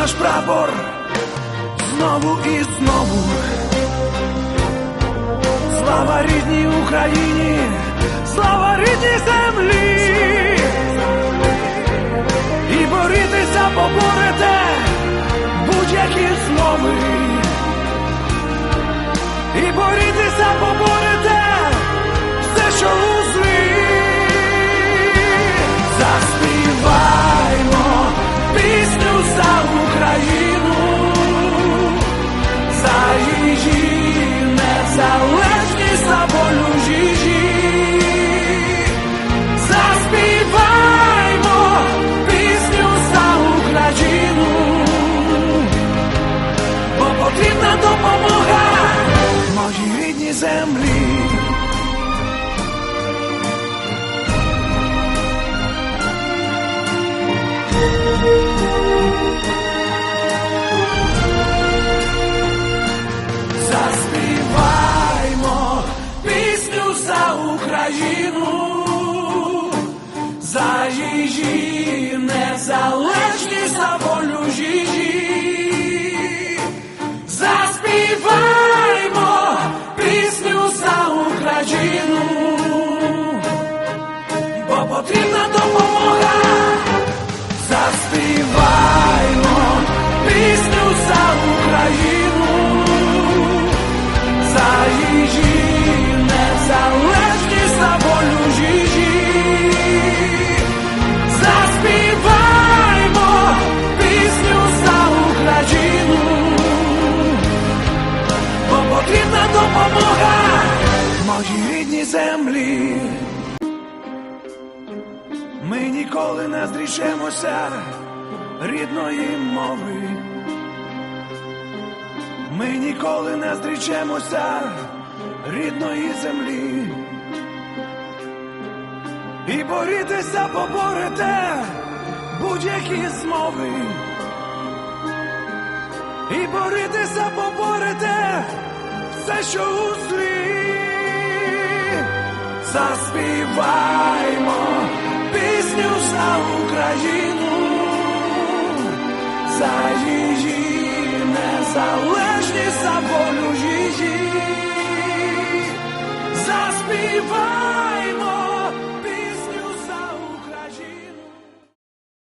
Наш прапор знову і знову. Слава рідній Україні, землі. Заспіваймо пісню за Україну, за її незалежність, за волю її. Україну, бо потрібна допомога. Заспіваймо моїй рідній землі. Ми ніколи не зрішемося рідної мови. Ми ніколи не зрічемося рідної землі. І борітеся, поборете будь-які змови. І борітеся, поборете все, що у злі. Заспіваймо пісню за Україну, за її незалежність, за волю її. Заспіваймо